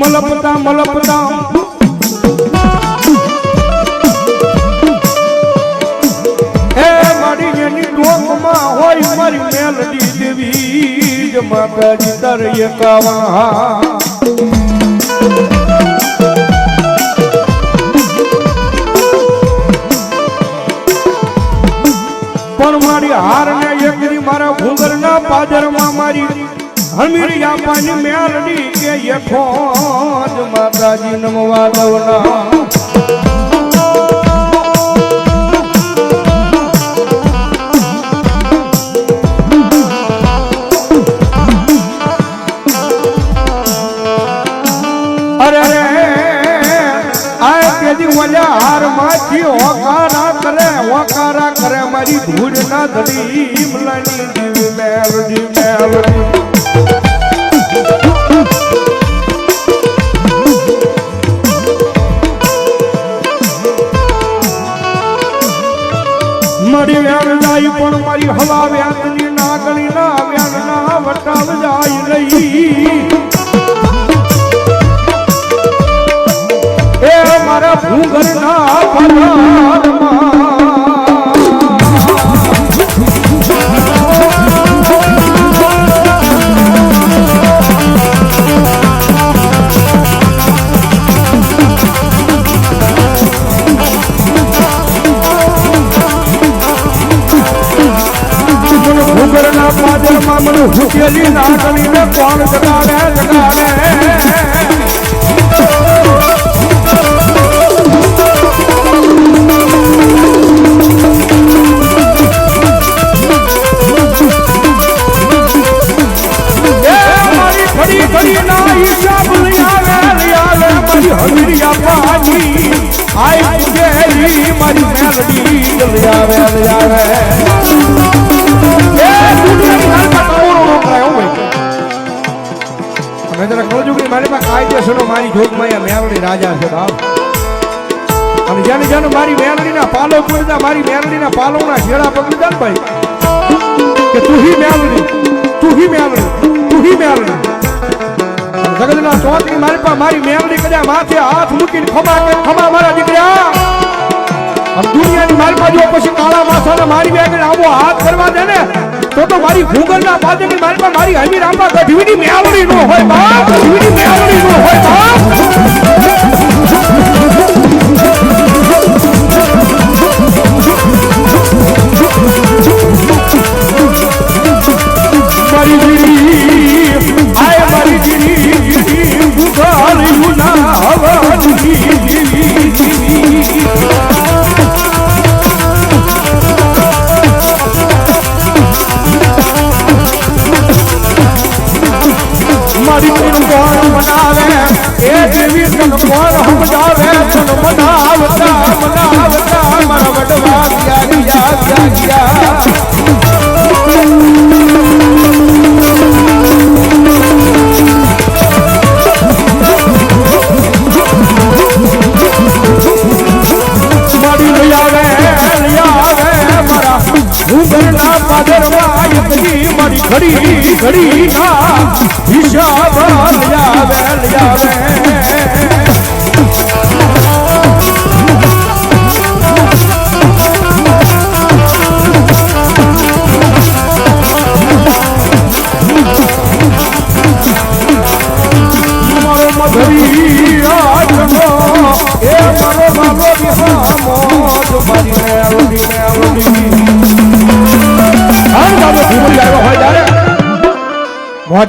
મલપતા મલપતા. એ મારી એની ટોકમાં હોય મારી મેલડી દેવી જ માતાજી તર કાવા પણ મારી હાર ને એકરી મારા ભૂંગરના પાદરમાં મારી હમીરી આપવાની મેલડી કે યખો જ માતાજી નમવા દવના હાર માથી હોકારા કરે હોકારા કરે, મારી ભૂર ના જીવ મેલડી મેલડી. મારી વ્યાન જાય પણ મારી હવા વ્યાનની નાગણી ના વ્યાન ના વટાવ જાય લઈ એ મારા પધારમાં મેં તને કહું છું કે મારી પાસે કાયદેસરનો મારી જોગમાં અહીંયા મેલડી રાજા છે, બાપ. અને જેને જેને મારી મેરડીના પાલો પૂરતા મારી મેરડીના પાલોના ઘેરા પકડી ને ભાઈ. કે તું હી મેરડી, તું હી મેરડી, તું હી મેરડી. જગતના ચોકની મારી પાસે મારી મેરડી કદાચ માથે હાથ મૂકીને ખમા કે ખમા મારા દીકરા. અને દુનિયાની મારી પાસે પછી કાળા માથાને મારી બેગડે આવો હાથ કરવા દે ને તો તો મારી ભૂગલના પાદરની મારી પાસે મારી હમી રામા ગઢવીની આવડી નો હોય બાપ. ગઢવીની મેલડી નો હોય બાપ. મારી ઘડી ના હિસાબ આવે આવે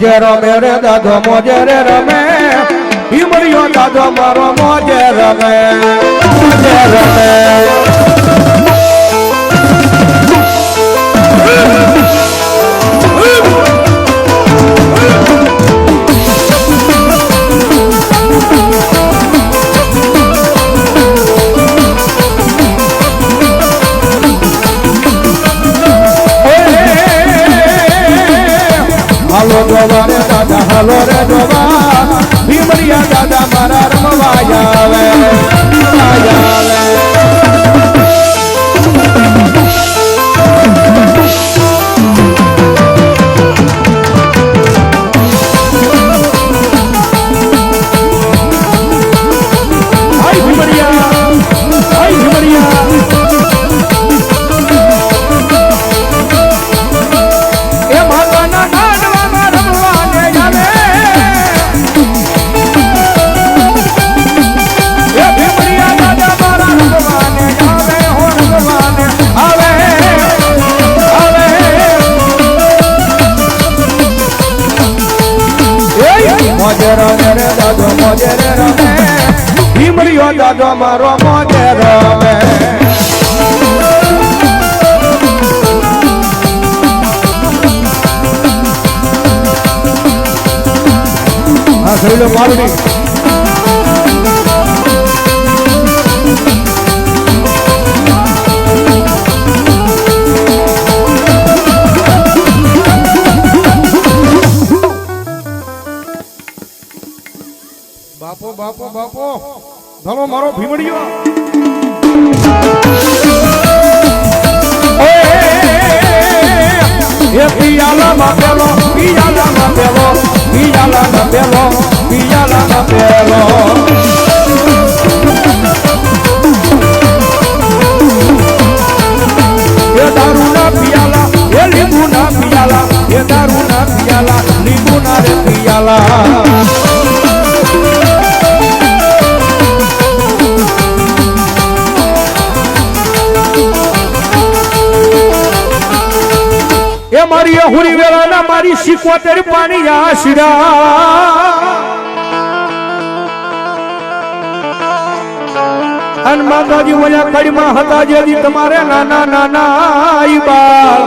મોજે રમે રે દાદો મોજે રે રમે. ભીમરિયો દાદો મારો મોજે રમે. મોજે રમે. મોજે રમે ભીમડીયો દાદો મારો મોજે રમે હા સહેલો પાલડી બાપો ધરો મારો ભીમડીયો એ પિયાલા માં પેલો પિયાલા માં પેલો પિયાલા માં પેલો પિયાલા માં પેલો પિયાલા એ દારૂ ના પિયાલા લીંબુ ના રે પિયાલા એ મારી અહુરી વેળાના મારી સિકોતેર પાણી આશીરા. અન માતાજી ઓલા કડીમાં હતા જેથી તમારે નાના નાના આઈ બાળ.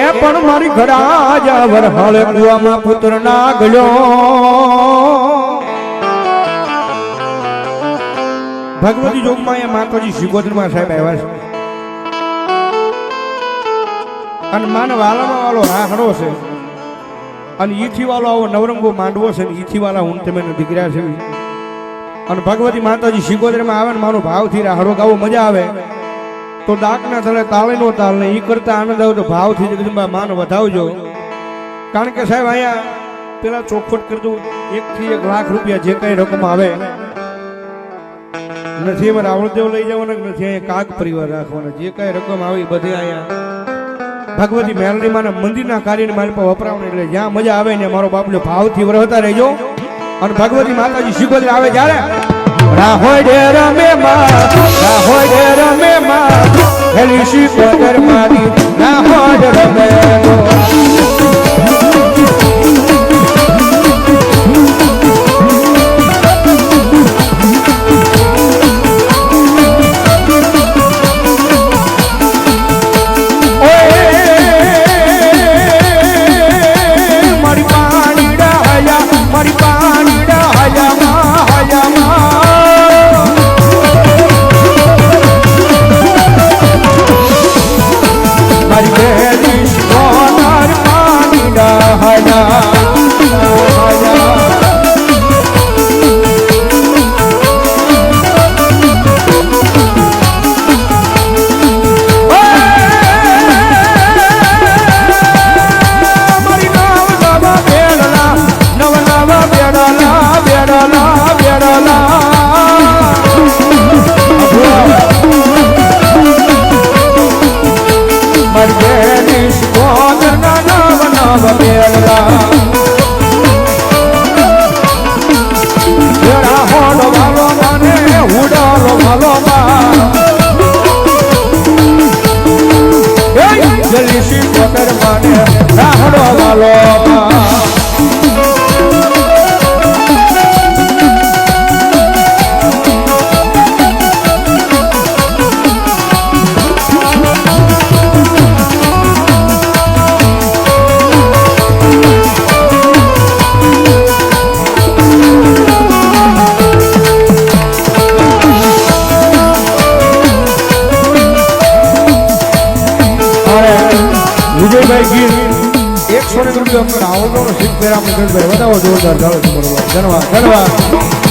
એ પણ મારી ઘડા જા વરહાળે કુવામાં પુત્ર ના ગયો ભગવતી જોગમાં એ માતાજી સિકોતરમાં સાહેબ આવ્યા છે. અને માને વાલામાં વાલો રાહડો છે. અને ઈથી વાલો આવો નવરંગો માંડવો છે ને ઈથી હું તમે દીકરા છે અને ભગવતી માતાજી શિકોતરમાં આવે ને મારો ભાવથી રાહડો ગાવો, મજા આવે. તો ડાકના તળે તાળે નો તાળ ને એ કરતા આનંદ આવે તો ભાવથી જગદંબા માન વધાવજો. કારણ કે સાહેબ અહીંયા પેલા ચોખવટ કરજો એકથી એક લાખ રૂપિયા જે કઈ રકમ આવે. નથી, એમાં રાવણદેવ લઈ જવાના નથી, અહીંયા કાગ પરિવાર રાખવાના. જે કઈ રકમ આવે બધી અહીંયા ભગવતી મેલડી માના મંદિરના કાર્યને મારી પાસે વપરાવણ એટલે જ્યાં મજા આવે ને મારો બાપલો ભાવથી વરહતા રહેજો. અને ભગવતી માતાજી શીખોતરી આવે જ્યારે રાહોય ડે રમે માં રાહોય ડે રમે માં, હેલી શીખોતર મારી રાહોય રમે જલ્દી શી પકડ મને રાહડો વાલો વિજયભાઈ ગીર એકસો ને રૂપિયા આવડો શીખ પેરા ભાઈ બતાવો જોરદાર ધન્યવાદ ધન્યવાદ.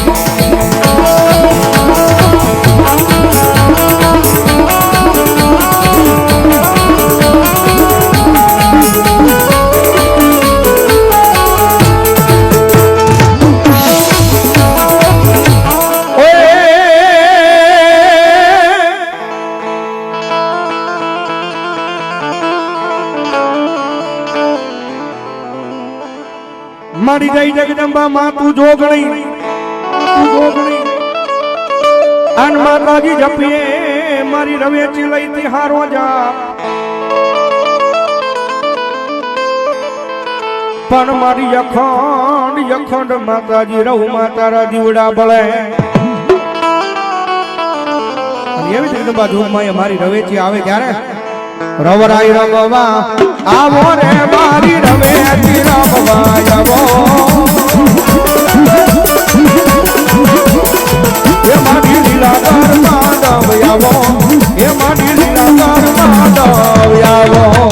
મારી જગદંબા માં તું જોગણી. તું અન માતાજી જપીએ, મારી રવેચી લઈ તિહારો જા પણ મારી અખંડ અખંડ માતાજી રહું, માતારા દીવડા બળે એવી જગદંબા બાજુ મારી રવેચી આવે ત્યારે રવરાય રમવા. આવો રે મારી રવેચી રમવા આવો એ મારી લીલાધર માધવ આવો. એ મારી લીલાધર માધવ આવો.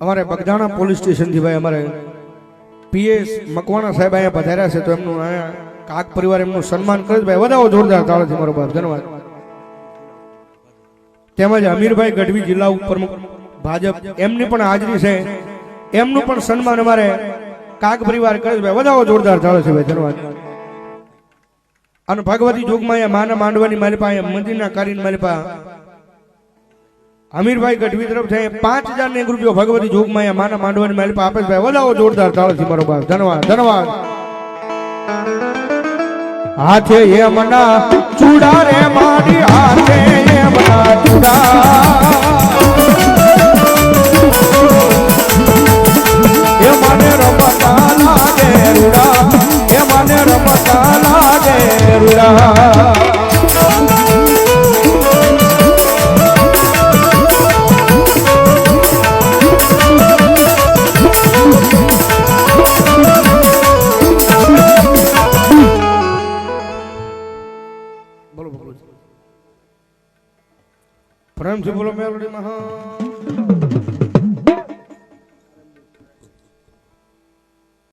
અમારે બગદાણા પોલીસ સ્ટેશનથી ભાઈ અમારે પીએસ મકવાણા સાહેબ અહીંયા પધાર્યા છે, તો એમનું અહીંયા કાક પરિવાર એમનું સન્માન કરે ભાઈ, વધાવો જોરદાર તાળાથી મારો બાપ ધન્યવાદ. તેમજ અમીરભાઈ ગઢવી જિલ્લા ઉપપ્રમુખ ભાજપ, એમની પણ હાજરી છે. એમનું પણ સન્માન અમારે કાક પરિવાર કરે ભાઈ, વધાવો જોરદાર તાળો છે, ભાઈ, ધન્યવાદ. અને ભગવતી જોગમાં અહીંયા માના માંડવાની મારી પાસે મંદિરના કરીને મારી પાસે અમીરભાઈ ગઢવી તરફ છે પાંચ હજાર ને એક રૂપિયો ભગવતી જોગમાં માના માંડવાની મારી પાસે આપે ભાઈ, વધાવો જોરદાર તાળોથી મારો ભાઈ. ધન્યવાદ ધન્યવાદ. હાથે એમના ચૂડા રે મારી હાથે ચૂડા. એ મને રમતા લાગે રૂડા, એ